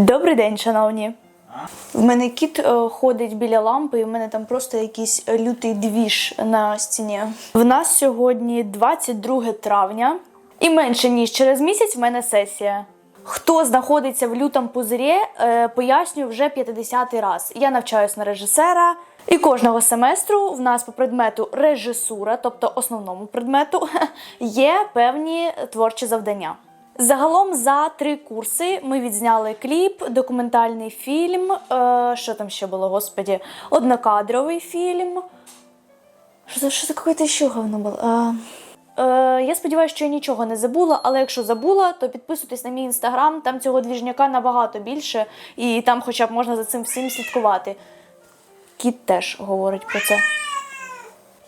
Добрий день, шановні. В мене кіт е, ходить біля лампи, і в мене там просто якийсь лютий двіж на стіні. В нас сьогодні 22 травня, і менше ніж через місяць в мене сесія. Хто знаходиться в лютому пузирі, е, пояснюю вже 50-й раз. Я навчаюсь на режисера, і кожного семестру в нас по предмету режисура, тобто основному предмету, є певні творчі завдання. Загалом за три курси ми відзняли кліп, документальний фільм. Е, що там ще було, господі? Однокадровий фільм. Що це, що це какое-то ще говно було? Е, е, я сподіваюся, що я нічого не забула, але якщо забула, то підписуйтесь на мій інстаграм, там цього двіжняка набагато більше, і там хоча б можна за цим всім слідкувати. Кіт теж говорить про це.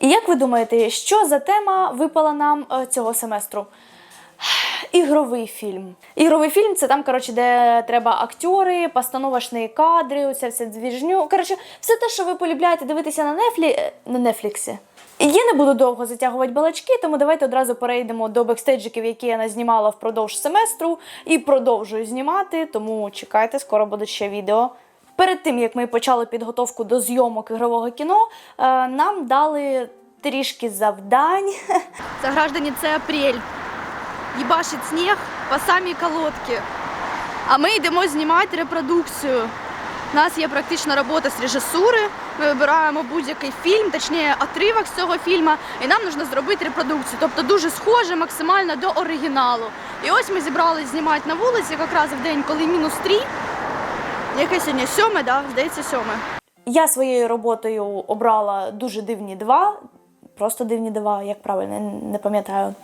І як ви думаєте, що за тема випала нам е, цього семестру? Ігровий фільм. Ігровий фільм це там, коротше, де треба актори, постановочні кадри, оця вся двіжню. Коротше, все те, що ви полюбляєте дивитися на Нефлі... е, на Нефліксі. Я не буду довго затягувати балачки, тому давайте одразу перейдемо до бекстейджиків, які я назнімала впродовж семестру, і продовжую знімати, тому чекайте, скоро будуть ще відео. Перед тим як ми почали підготовку до зйомок ігрового кіно, е, нам дали трішки завдань. За граждане, це апрель. Їбашить сніг по самі колодки. А ми йдемо знімати репродукцію. У нас є практична робота з режисури. Ми вибираємо будь-який фільм, точніше отривок з цього фільму, і нам потрібно зробити репродукцію. Тобто дуже схоже максимально до оригіналу. І ось ми зібрались знімати на вулиці якраз в день, коли мінус 3. Яке сьогодні? Сьоме, да? Здається, сьоме. Я своєю роботою обрала дуже дивні два, просто дивні два, як правильно, не пам'ятаю.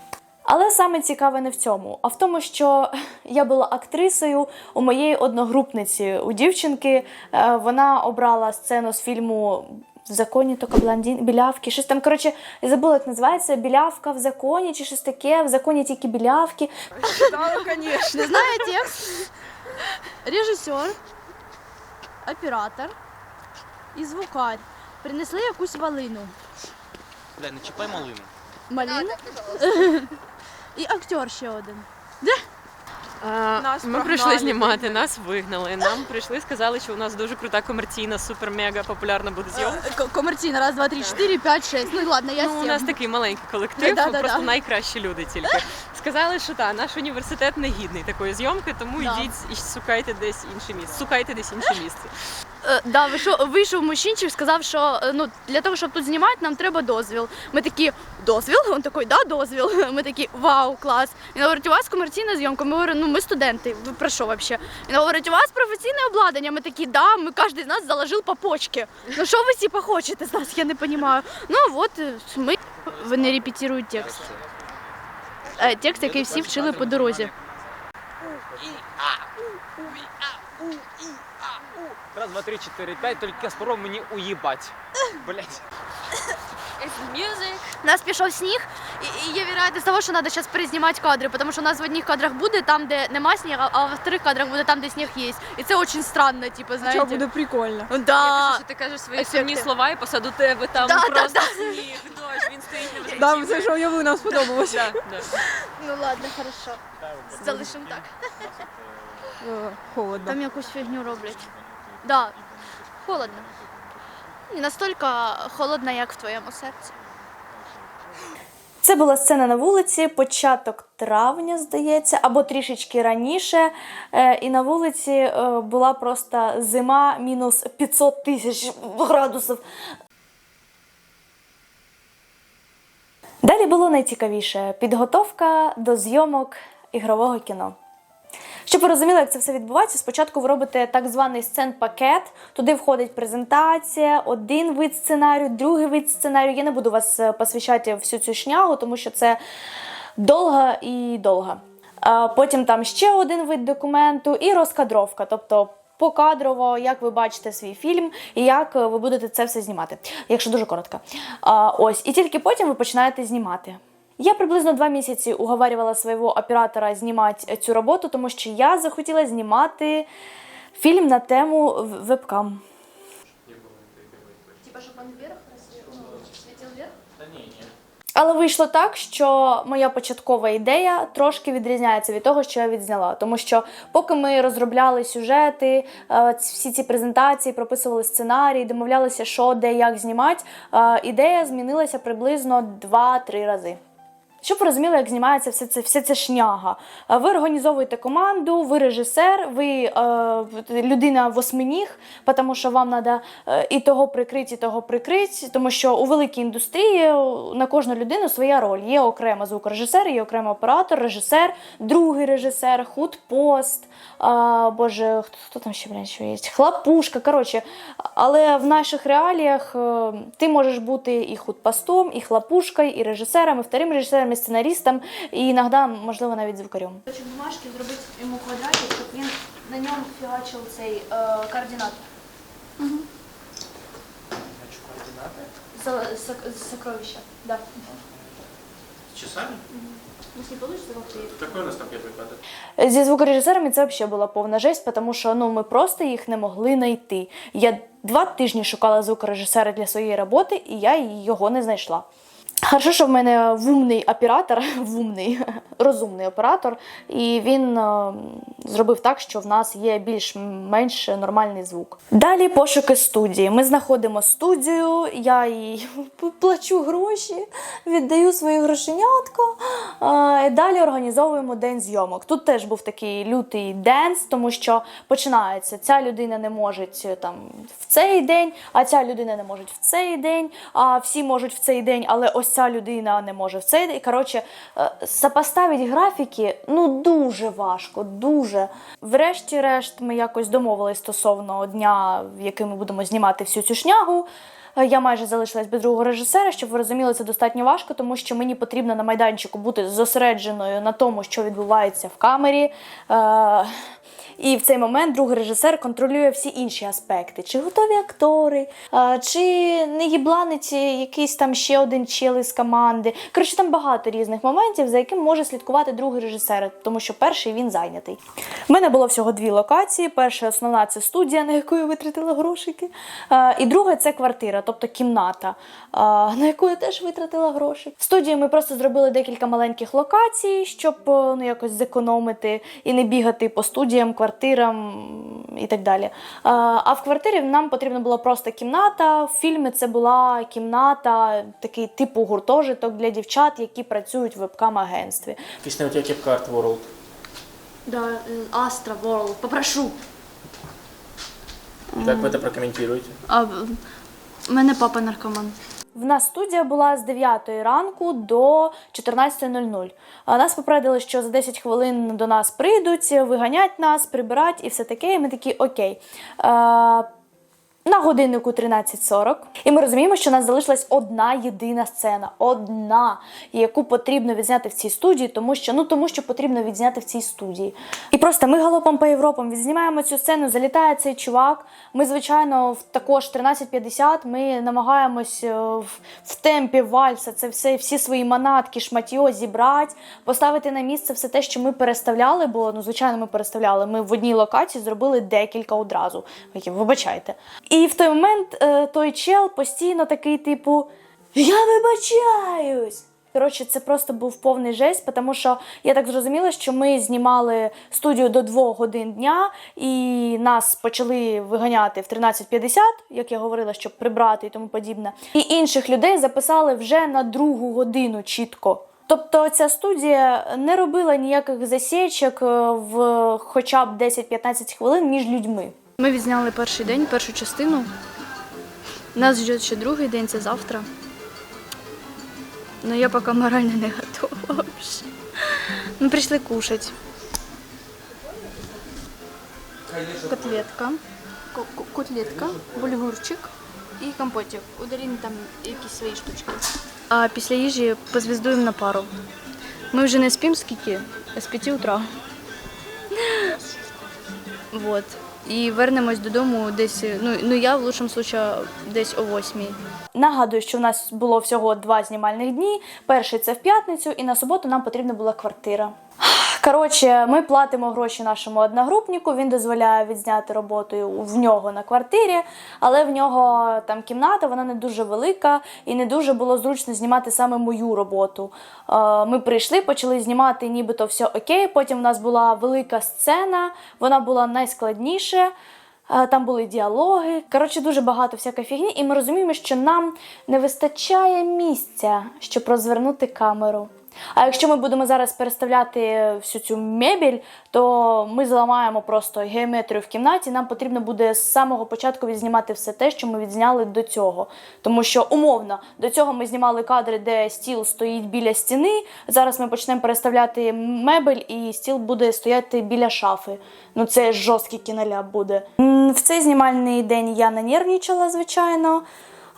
Але саме цікаве не в цьому, а в тому, що я була актрисою у моєї одногрупниці, у дівчинки. Е, Вона обрала сцену з фільму в законі тільки блондин, білявки, щось там. Коротше, я забула, як називається білявка в законі чи щось таке, в законі тільки білявки. Не знаю текст. Режисер, оператор і звукар принесли якусь валину. Бля, не чіпай малину. Малину? І актер ще один. А, Нас ми прогнали. прийшли знімати, нас вигнали. Нам прийшли, сказали, що у нас дуже крута комерційна, супер-мега популярна буде зйомка. К- Комерційно, раз, два, три, чотири, п'ять, шесть. Ну ладно, я Ну, у сім. нас такий маленький колектив, Да-да-да-да. просто найкращі люди тільки. Сказали, що так, наш університет не гідний такої зйомки, тому Да. йдіть і шукайте десь інше місце. Шукайте десь інше місце. Е, Да, вийшов, вийшов мужчинчик, сказав, що е, ну, для того, щоб тут знімати, нам треба дозвіл. Ми такі, дозвіл? Він такий, да, дозвіл. Ми такі, вау, клас. Він говорить, у вас комерційна зйомка. Ми говоримо, ну ми студенти, ви про що взагалі? Він говорить, у вас професійне обладнання. Ми такі, да, ми кожен з нас заложив по почки. Ну що ви типа хочете з нас, я не розумію. Ну от е, ми вони репетирують текст. Текст, який всі вчили по дорозі. Раз, два, три, чотири, п'ять, тільки Каспаров мені уїбать. Блять. У нас пішов сніг, і, і є вероятність того, що треба зараз перезнімати кадри, тому що у нас в одних кадрах буде там, де нема снігу, а в вторих кадрах буде там, де сніг є. І це дуже странно, типу, знаєте. Що буде прикольно. Да. Що ти кажеш свої ефекти. сумні слова і посаду тебе там Да, да, просто да. сніг, дощ, він стоїть на Да, це що уявили, нам сподобалося. Да, да. Ну ладно, хорошо. Залишимо так. Е, Холодно. Там якусь фігню роблять. Да, холодно. Не настільки холодно, як в твоєму серці. Це була сцена на вулиці, початок травня, здається, або трішечки раніше. Е, І на вулиці е, була просто зима мінус 500 тисяч градусів. Далі було найцікавіше підготовка до зйомок ігрового кіно. Щоб ви розуміли, як це все відбувається, спочатку ви робите так званий сцен-пакет. Туди входить презентація, один вид сценарію, другий вид сценарію. Я не буду вас е, посвящати всю цю шнягу, тому що це довга і довга. Потім там ще один вид документу і розкадровка, тобто покадрово, як ви бачите свій фільм і як е, ви будете це все знімати, якщо дуже коротко. Ось, і тільки потім ви починаєте знімати. Я приблизно два місяці уговарювала свого оператора знімати цю роботу, тому що я захотіла знімати фільм на тему вебкам. Типа, щоб він вверх світив вверх? Але вийшло так, що моя початкова ідея трошки відрізняється від того, що я відзняла. Тому що поки ми розробляли сюжети, е, всі ці презентації, прописували сценарій, домовлялися, що де як знімати, е, ідея змінилася приблизно 2-3 рази. Щоб ви розуміли, як знімається все це, все це шняга. Е, Ви організовуєте команду, ви режисер, ви е, людина восьминіг, тому що вам треба і того прикрити, і того прикрити, тому що у великій індустрії на кожну людину своя роль. Є окремо звукорежисер, є окремо оператор, режисер, другий режисер, худпост, е, боже, хто, хто там ще блядь, що є? Хлопушка. Коротше, але в наших реаліях е, ти можеш бути і худпостом, і хлопушкою, і режисером, і вторим режисером, і сценаристом, і іноді, можливо, навіть звукарем. Хочу бумажки зробити йому квадратик, щоб він на ньому фігачив цей е, координат. Сокровища. Да. Часами? Если получится, то ты Какой у нас там первый квадрат? Зі звукорежисерами це взагалі була повна жесть, тому що ну ми просто їх не могли знайти. Я два тижні шукала звукорежисера для своєї роботи, і я його не знайшла. Хорошо, що в мене вумний оператор, вумний, розумний оператор, і він е, зробив так, що в нас є більш-менш нормальний звук. Далі пошуки студії. Ми знаходимо студію, я їй плачу гроші, віддаю свої грошенятко. е, далі організовуємо день зйомок. Тут теж був такий лютий денс, тому що починається. Ця людина не може там в цей день, а ця людина не може в цей день, а всі можуть в цей день, але ось ця людина не може в цей день. Коротше, е, сопоставити графіки ну дуже важко, дуже. Врешті-решт, ми якось домовились стосовно дня, в який ми будемо знімати всю цю шнягу. Е, Я майже залишилась без другого режисера, щоб ви розуміли, це достатньо важко, тому що мені потрібно на майданчику бути зосередженою на тому, що відбувається в камері. І в цей момент другий режисер контролює всі інші аспекти: чи готові актори, чи не їбланить якийсь там ще один чел із команди. Коротше, там багато різних моментів, за яким може слідкувати другий режисер, тому що перший він зайнятий. У мене було всього дві локації. Перша основна це студія, на яку я витратила грошики. І друга це квартира, тобто кімната, на яку я теж витратила гроші. В студії ми просто зробили декілька маленьких локацій, щоб е, ну, якось зекономити і не бігати по студіям, і так далі. А в квартирі нам потрібна була просто кімната. В фільмі це була кімната, такий типу гуртожиток для дівчат, які працюють в вебкам-агентстві. Песня у тебя кепка Art World. Да, Astra World, попрошу. Как вы это прокомментируете? А мене папа наркоман. В нас студія була з 9 ранку до 14.00. Нас попередили, що за 10 хвилин до нас прийдуть, виганять нас, прибирають і все таке. І ми такі окей. На годиннику 13.40. І ми розуміємо, що у нас залишилась одна єдина сцена. Одна, яку потрібно відзняти в цій студії, тому що ну тому що потрібно відзняти в цій студії. І просто ми галопом по Європам відзнімаємо цю сцену, залітає цей чувак. Ми, звичайно, в також 13.50 ми намагаємось е, в, в темпі вальса це все, всі свої манатки, шматьо зібрати, поставити на місце все те, що ми переставляли, бо ну, звичайно, ми переставляли. Ми в одній локації зробили декілька одразу. Вибачайте. І в той момент е, той чел постійно такий, типу, я вибачаюсь. Коротше, це просто був повний жесть, тому що я так зрозуміла, що ми знімали студію до 2 годин дня, і нас почали виганяти в 13.50, як я говорила, щоб прибрати і тому подібне. І інших людей записали вже на другу годину чітко. Тобто ця студія не робила ніяких засічок е, в хоча б 10-15 хвилин між людьми. Ми відзняли перший день, першу частину. Нас ждет ще другий день, це завтра. Но я поки морально не готова вообще. Ми прийшли кушать. Котлетка. Ко- ко- Котлетка, бульгурчик і компотик. У Даріни там якісь свої штучки. А після їжі позвіздуємо на пару. Ми вже не спимо скільки, з 5 утра. Вот. І вернемось додому десь, ну, ну я в лучшому случаю десь о восьмій. Нагадую, що в нас було всього два знімальних дні. Перший це в п'ятницю, і на суботу нам потрібна була квартира. Коротше, ми платимо гроші нашому одногрупнику. Він дозволяє відзняти роботу в нього на квартирі, але в нього там кімната, вона не дуже велика і не дуже було зручно знімати саме мою роботу. Е, Ми прийшли, почали знімати, нібито все окей. Потім у нас була велика сцена, вона була найскладніша. Е, Там були діалоги. Коротше, дуже багато всякої фігні, і ми розуміємо, що нам не вистачає місця, щоб розвернути камеру. А якщо ми будемо зараз переставляти всю цю мебіль, то ми зламаємо просто геометрію в кімнаті. Нам потрібно буде з самого початку відзнімати все те, що ми відзняли до цього. Тому що умовно до цього ми знімали кадри, де стіл стоїть біля стіни. Зараз ми почнемо переставляти мебель, і стіл буде стояти біля шафи. Ну це жорсткий кіноляп буде. В цей знімальний день я не нервничала, звичайно.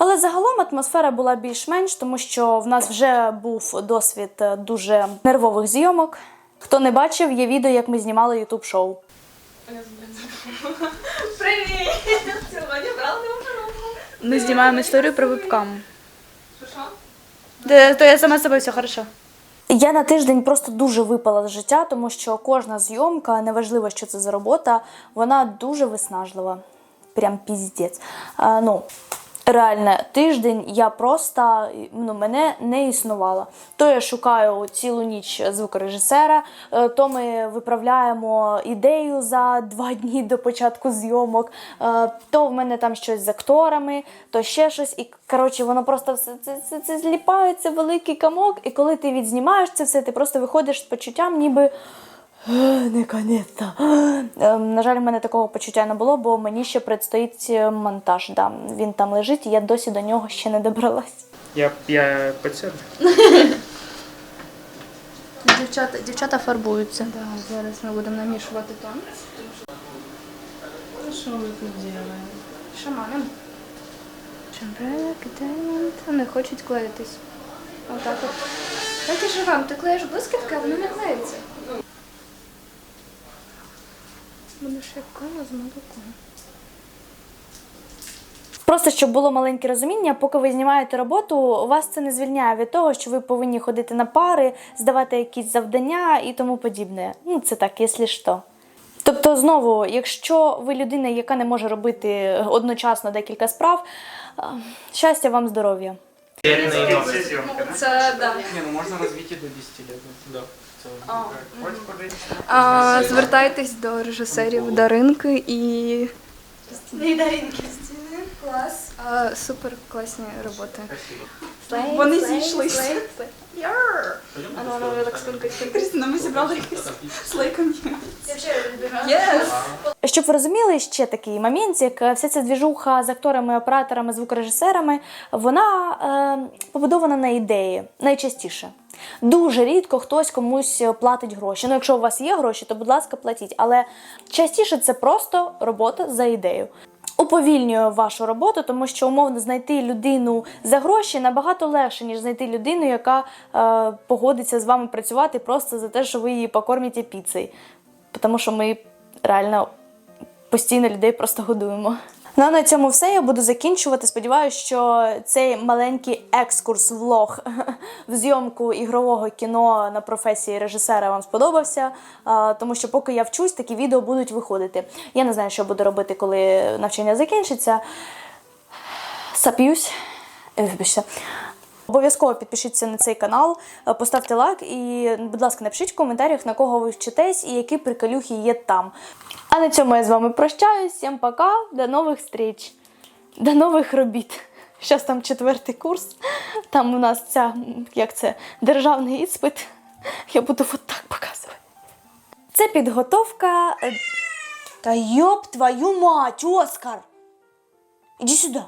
Але загалом атмосфера була більш-менш, тому що в нас вже був досвід е, дуже нервових зйомок. Хто не бачив, є відео, як ми знімали ютуб шоу. Ми знімаємо історію про вебкам. То я сама себе все хорошо. Я на тиждень просто дуже випала з життя, тому що кожна зйомка, неважливо, що це за робота, вона дуже виснажлива. Прям піздець. А, ну, реально, тиждень я просто ну, мене не існувало. То я шукаю цілу ніч звукорежисера, е, то ми виправляємо ідею за два дні до початку зйомок, е, то в мене там щось з акторами, то ще щось. І коротше, воно просто все це, це, це зліпається великий камок. І коли ти відзнімаєш це все, ти просто виходиш з почуттям, ніби. Наконець-то. Ем, На жаль, в мене такого почуття не було, бо мені ще предстоїть е, монтаж. Да. Він там лежить, і я досі до нього ще не добралась. Я, я подсяду. Дівчата, дівчата фарбуються. Да, зараз ми будемо намішувати тон. Що ви тут робите? Шаманим. Чембрела, кидаємо. Не хочуть клеїтись. Отак от. Ти ж вам, ти клеїш блискітки, а воно не клеїться. Будеш як кава з молоком. Просто щоб було маленьке розуміння, поки ви знімаєте роботу, вас це не звільняє від того, що ви повинні ходити на пари, здавати якісь завдання і тому подібне. Ну, це так, якщо що. Тобто, знову, якщо ви людина, яка не може робити одночасно декілька справ, щастя вам здоров'я. Це да. Не, ну можно развить до 10 лет. Да. А, звертайтесь до режисерів Даринки і. Клас. А, супер класні роботи. Вони зійшлися. А ну, ну, так спинкою. Ми зібрали якийсь слей Щоб ви розуміли, ще такий момент, як е, вся ця двіжуха з акторами, операторами, звукорежисерами, вона е, побудована на ідеї найчастіше. Дуже рідко хтось комусь платить гроші. Ну, якщо у вас є гроші, то будь ласка, платіть. Але частіше це просто робота за ідею. Уповільнює вашу роботу, тому що умовно знайти людину за гроші набагато легше, ніж знайти людину, яка е, погодиться з вами працювати просто за те, що ви її покормите піцею. Тому що ми реально постійно людей просто годуємо. Ну а на цьому все. Я буду закінчувати. Сподіваюся, що цей маленький екскурс влог в зйомку ігрового кіно на професії режисера вам сподобався. Тому що поки я вчусь, такі відео будуть виходити. Я не знаю, що буду робити, коли навчання закінчиться. Сап'юсь. Е, Вибачте. Обов'язково підпишіться на цей канал, е, поставте лайк і, будь ласка, напишіть в коментарях, на кого ви вчитесь і які приколюхи є там. А на цьому я з вами прощаюсь. Всім пока, до нових зустріч, до нових робіт. Зараз там четвертий курс. Там у нас ця, як це, державний іспит. Я буду от так показувати. Це підготовка. е, Та йоп твою мать, Оскар! Іди сюди.